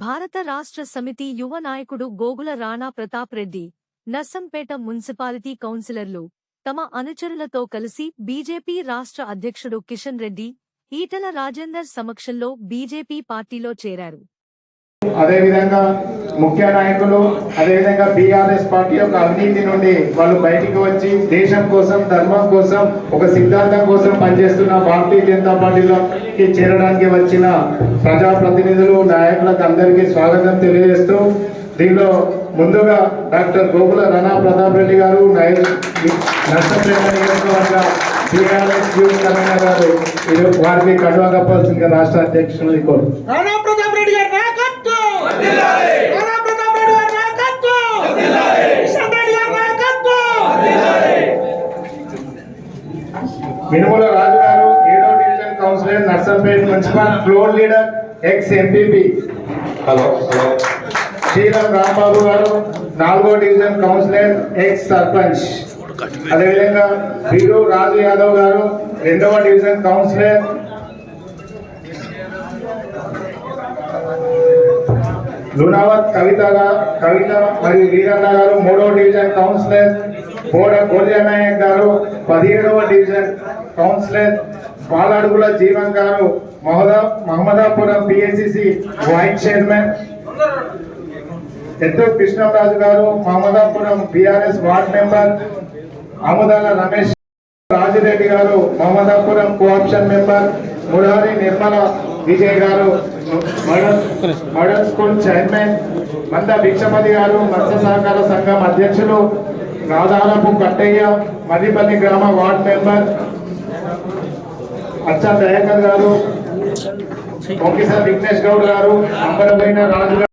భారత రాష్ట్ర సమితి యువ నాయకుడు గోగుల రాణా ప్రతాప్ రెడ్డి నర్సంపేట మున్సిపాలిటీ కౌన్సిలర్లు తమ అనుచరులతో కలిసి బీజేపీ రాష్ట్ర అధ్యక్షుడు కిషన్ రెడ్డి ఈటల రాజేందర్ సమక్షంలో బీజేపీ పార్టీలో చేరారు. అదేవిధంగా ముఖ్య నాయకులు అదేవిధంగా బీఆర్ఎస్ పార్టీ యొక్క అవినీతి నుండి వాళ్ళు బయటికి వచ్చి దేశం కోసం ధర్మం కోసం ఒక సిద్ధాంతం కోసం పనిచేస్తున్న భారతీయ జనతా పార్టీలోకి చేరడానికి వచ్చిన ప్రజాప్రతినిధులు నాయకులకు అందరికీ స్వాగతం తెలియజేస్తూ దీనిలో ముందుగా డాక్టర్ గోకుల రణా ప్రతాప్ రెడ్డి గారు నై- నియోజకవర్గ బీఆర్ఎస్ యూత్ కన్వీనర్ గారు వారికి కడువ కప్పాల్సిందిగా రాష్ట్ర అధ్యక్షులు కోరు. మినుముల రాజు గారు ఏడో division councillor Narsampet municipal floor leader ex MPP. Hello hello. Sriram Rambabu గారు నాలుగో డివిజన్ కౌన్సిలర్ ఎక్స్ సర్పంచ్. అదేవిధంగా బీరు రాజు యాదవ్ గారు రెండవ డివిజన్ కౌన్సిలర్. లునావత్ కవిత కవిత మరియు వీరన్న గారు మూడవ డివిజన్ కౌన్సిలర్ బోడ గోల్యనాయక్ గారు పదిహేడవ division councillor Paladugula Jeevan garu మహదా Mahammadapuram PSCC vice chairman. Ettu Krishnaraju గారు Mahammadapuram BRS ward member. Amudala Ramesh Rajireddy గారు మహమ్మదాపురం కోఆప్షన్ మెంబర్. మురారి నిర్మల విజయ్ గారు మోడల్ స్కూల్ చైర్మన్ మంద భిక్షపతి గారు మత్స్య సహకార సంఘం అధ్యక్షులు రాధారపు కట్టయ్య మర్రిపల్లి గ్రామ వార్డ్ మెంబర్ అచ్చా దయాకర్ గారు ఒకేసారి విఘ్నేష్ గౌడ్ గారు అంబరమైన రాజు